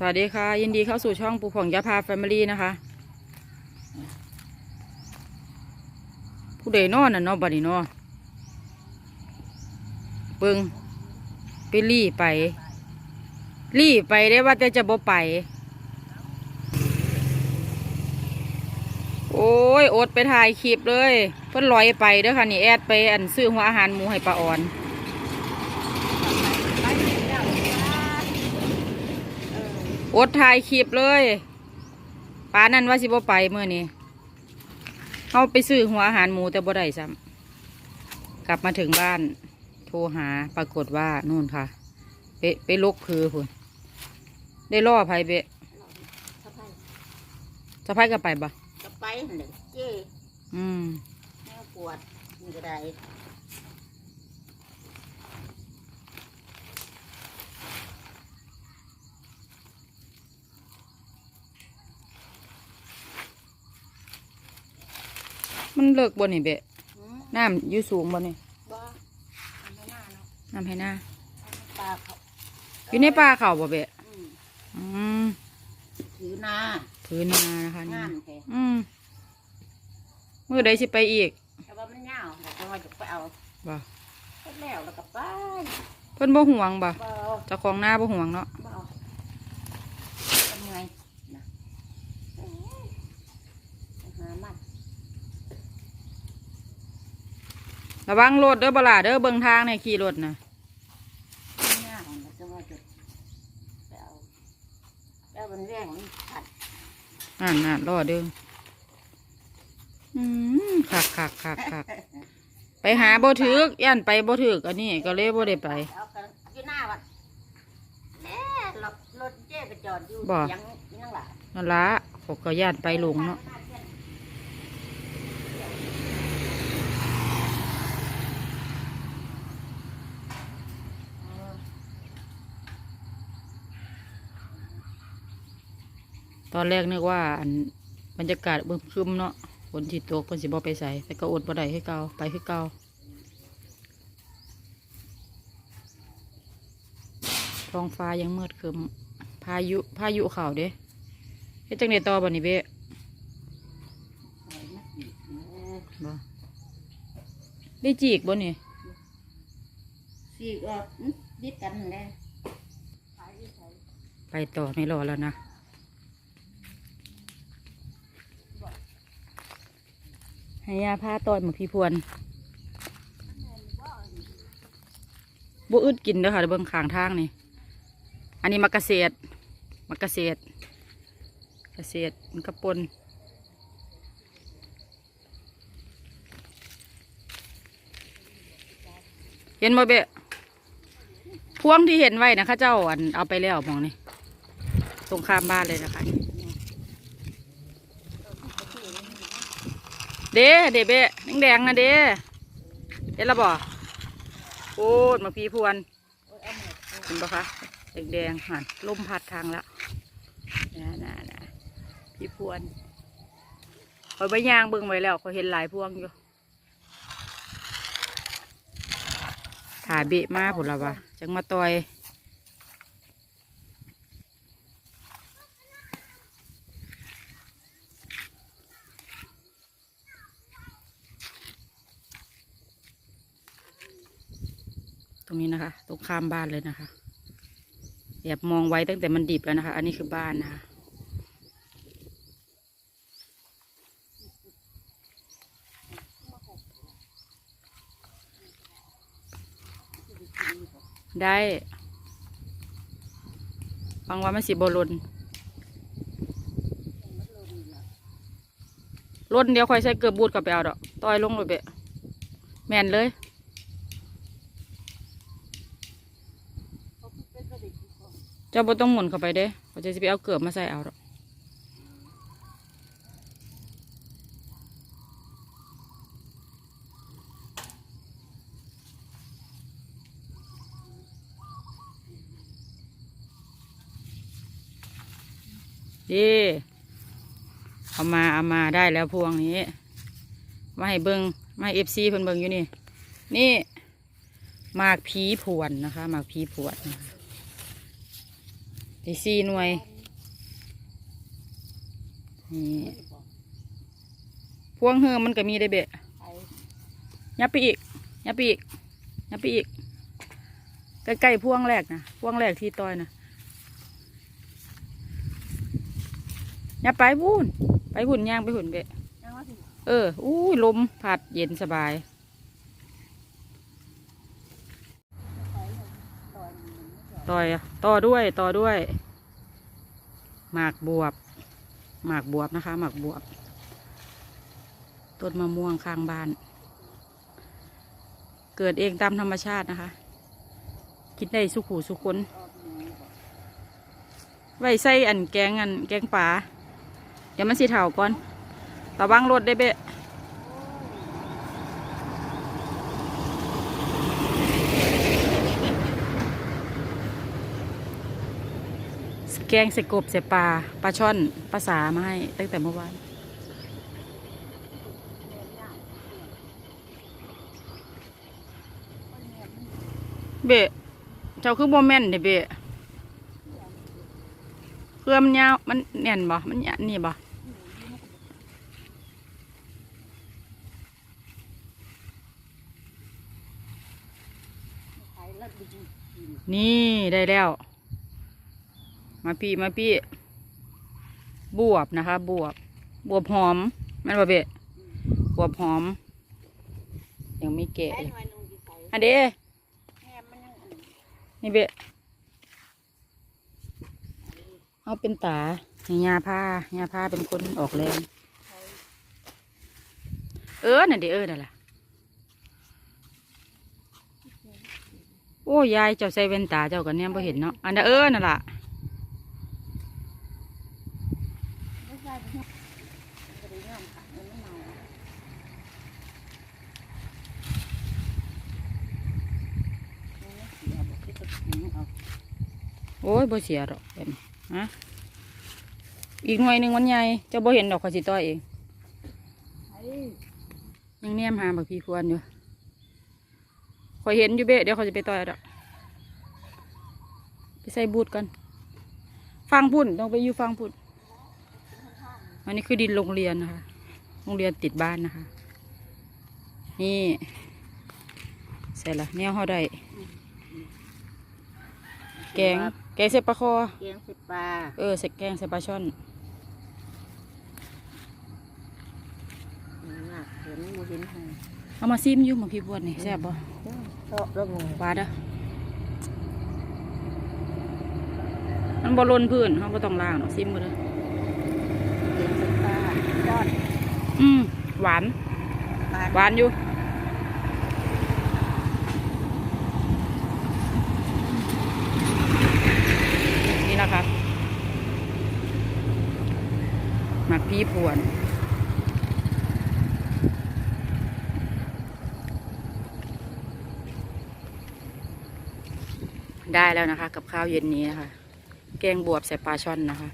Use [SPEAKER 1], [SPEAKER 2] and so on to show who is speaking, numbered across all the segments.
[SPEAKER 1] สวัสดีค่ะ ยินดีเข้าสู่ช่องปูผ่องยาพาแฟมิลี่นะคะ ผู้ใดนอนน่ะเนอบัดนี้เนอเบิงไปรีไป รีไปได้ว่าแต่จะบ่ไป โอ้ยอดไปถ่ายคลิปเลย เพิ่นลอยไปเด้อค่ะนี่แอดไปอันซื้อหัวอาหารหมูให้ปลาอ่อน อดถ่ายคลิปเลยป้านั่นว่าสิบ่ไปเมื่อนี้เขาไปซื้อหัวอาหารหมูแต่บ่ได้ซ้ำกลับมาถึงบ้าน โทรหาปรากฏว่านู่นค่ะ ไปไปลกคือพุ่นได้ล่อไผเบะ
[SPEAKER 2] สะพาย
[SPEAKER 1] สะพายกับไปบ่
[SPEAKER 2] กระไปหั่นเด้อเจ้
[SPEAKER 1] อืม
[SPEAKER 2] แม่ปวดนี่ก็ได้
[SPEAKER 1] มันเลิกบ่นี่เบะ
[SPEAKER 2] หืม
[SPEAKER 1] น้ำอยู่สูงบ่นี่
[SPEAKER 2] บ่อันไม่น่าเนาะ
[SPEAKER 1] น้ำให้หน้า
[SPEAKER 2] ปลาเขา
[SPEAKER 1] อยู่ในป่าเขาบ่เบะ
[SPEAKER 2] อืม
[SPEAKER 1] อืม
[SPEAKER 2] ถือนา
[SPEAKER 1] พื้นนานะคะนี่
[SPEAKER 2] งามแท้
[SPEAKER 1] อืมเมื่อใดสิไปอีก
[SPEAKER 2] แต่ว่ามันยาวแต่ก็ว่าจะไปเอา
[SPEAKER 1] บ่
[SPEAKER 2] ก็แล้วแล้วก็ไป
[SPEAKER 1] เพิ่นบ่ห่วงบ่
[SPEAKER 2] บ่เอา
[SPEAKER 1] เจ้าของหน้าบ่ห่วงเนาะ
[SPEAKER 2] บ่เอาทำไงนะเอ้ยไปหามัน
[SPEAKER 1] ระวังรถเด้อบ่ล่ะเด้อเบิ่งทางเนี่ยขี่รถน่ะ
[SPEAKER 2] มันยาวแล้วก็ว่าจะไปเอาแล้วมันแรงมันผัด
[SPEAKER 1] นั่นน่ะรอเด้ออืมคักคักคักคักไปหาบ่ถึกย่านไปบ่ถึกอันนี้ก็เลยบ่ได้ไป
[SPEAKER 2] เอากันอยู่หน้าวัดแน่รถรถเจ๊ไปจอดอยู่
[SPEAKER 1] บ่
[SPEAKER 2] ยังยังหล่ะ
[SPEAKER 1] นั่นละเขาก็ย่านไปหลงเนาะ ตอนแรกนึกว่าอันบรรยากาศเบิ่มครึมเนาะฝนสิตกเพิ่นสิบ่ไปใส่แต่ก็อดบ่ได้ให้เก่าไปคือเก่าท้องฟ้ายังมืดครึมพายุพายุเข่าเด้เฮ็ดจังไดต่อบัดนี้เบ้บ่ได้จีกบ่นี่
[SPEAKER 2] สี่ก็ดิดกันเลยขายที่ใช้
[SPEAKER 1] ไปต่อไม่รอแล้วนะ ให้ยาผ้าต้อนหมกพี่พวนบ่อึดกินเด้อค่ะเบิ่งขางทางนี่ อันนี้มักเกษตรมักเกษตรเกษตรมันกระปนเห็นบ่เบะพวงที่เห็นไว้นะข้าเจ้าอันเอาไปแล้วมองนี่ตรงข้ามบ้านเลยนะคะ เด้เด้เบะแดงนะเด้เห็นแล้วบ่โอ้ดมาพีพวนเห็นปะคะแดงๆหันลมพัดทางแล้วนะนะนะพีพวนคอยใบยางเบิ่งไว้แล้วเขาเห็นหลายพวงอยู่ถ่ายเบะมาผุนละวะจังมาต่อย ตรงนี้นะคะ ตรงข้ามบ้านเลยนะคะแอบมองไว้ตั้งแต่มันดิบแล้วนะคะ อันนี้คือบ้านนะคะได้บางวันมันสิบลนล้นเดียวคอยใส่เกือบบูดกลับไปเอาดอกต้อยลงเลยเบะแมนเลย เจ้าบ่ต้องหมุนเข้าไปเด้เขาจะไปเอาเกือบมาใส่เอาดอกดีเอามาเอามาได้แล้วพวงนี้ มาให้เบิงมาให้เอฟซีเพิ่นเบิงอยู่นี่ นี่หมากผีผวนนะคะหมากผีผวนนะคะ ได้สี่หน่วยนี่พวงเฮือมันก็มีได้เบะยับไปอีกยับไปอีกยับไปอีก ใกล้ๆพวงแรกนะพวงแรกที่ต้อยนะยับไปบุ่นไปหุ่นย่างไปหุ่นเบะเออ อู้ลมพัดเย็นสบาย
[SPEAKER 2] ต่อยต่อย
[SPEAKER 1] ต่อยอะตอด้วยต่อด้วย หมากบวบ หมากบวบนะคะ หมากบวบต้นมะม่วงข้างบ้าน เกิดเองตามธรรมชาตินะคะ กินได้สุขูสุคน
[SPEAKER 2] ออกหนูบ
[SPEAKER 1] ไว้ใส่อันแกงอันแกงป่าเดี๋ยวมันสิเถาก่อนระวังรถได้เบะ แกงใส่กบใส่ปลาปลาช่อนปลาสามาให้ตั้งแต่เมื่อวานเบะเจ้าคือโมเมนต์เด้เบะเครือมันยาวมันแน่นบ่มันยะนี่บ่
[SPEAKER 2] ขายแล้วดีกิน
[SPEAKER 1] นี่ได้แล้ว มาพี่มาพี่ บวบนะคะ บวบ บวบหอมแม่นบ่เบะบวบหอม ยังไม่แก่
[SPEAKER 2] ไอ้
[SPEAKER 1] เลย
[SPEAKER 2] หน่อยหนึงสิใส่
[SPEAKER 1] อันเด้
[SPEAKER 2] แม่มันยังอัน
[SPEAKER 1] นี่เบะเอาเป็นตาให้ยาผ้ายาผ้าเป็นคนออกแรง
[SPEAKER 2] ใส่
[SPEAKER 1] เออน่ะเดี๋ยวเออนั่นล่ะโอ้ยายเจ้าใส่แว่นตาเจ้ากันเนี่ยพอเห็นเนาะอันนั้นเออนั่นล่ะ
[SPEAKER 2] ไม่ใส่ไปเนี่ยจะได้งามค่ะมันไม่เมามันไม่เสียบอกที่จะถึงเอา
[SPEAKER 1] โอ้ยบ่เสียหรอกแบบนี้ฮะอีกหน่วยหนึ่งมันใหญ่เจ้าบ่เห็นดอกขาสิตอเองยังเนียมหาบักพี่ควรอยู่คอยเห็นอยู่เบะเดี๋ยวเขาจะไปต่อยดอกไปใส่บูทกัน ฟังพุ่นต้องไปอยู่ฟังพุ่นอันนี้คือดินโรงเรียนนะคะ โรงเรียนติดบ้านนะคะ นี่ เสร็จละแนวเขาได้ แกงแกงใส่ปลาคอ
[SPEAKER 2] แกงสิปลา
[SPEAKER 1] เออใส่แกงใส่ปลาช่อน
[SPEAKER 2] หนักเห็นมูเห็นให้
[SPEAKER 1] เอามาซิมอยู่หมาพี่บวชนี่แซ่บบ่
[SPEAKER 2] ชอบแล้วงู
[SPEAKER 1] หวานเด้อมันบ่ลนพื้นเขาบ่ต้องล้างหรอกซิมบ่เด้อ
[SPEAKER 2] แกงสิปลาจอด
[SPEAKER 1] อืมหวาน
[SPEAKER 2] ปลา
[SPEAKER 1] หวานอยู่ นี่นะคะ หมักพี่พวน ได้แล้วนะคะ กับข้าวเย็นนี้นะคะ แกงบวบใส่ปลาช่อนนะคะ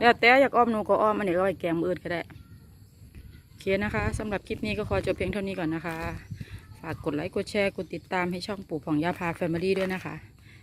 [SPEAKER 1] แล้วแต่อยากอ้อมหนูก็อ้อมอันนี้ก็ไปแกงมืออื่นก็ได้โอเคนะคะสำหรับคลิปนี้ก็ขอจบเพียงเท่านี้ก่อนนะคะฝากกดไลค์ กดแชร์ กดติดตามให้ช่องปู่ผ่องยาพาแฟมิลี่ด้วยนะคะ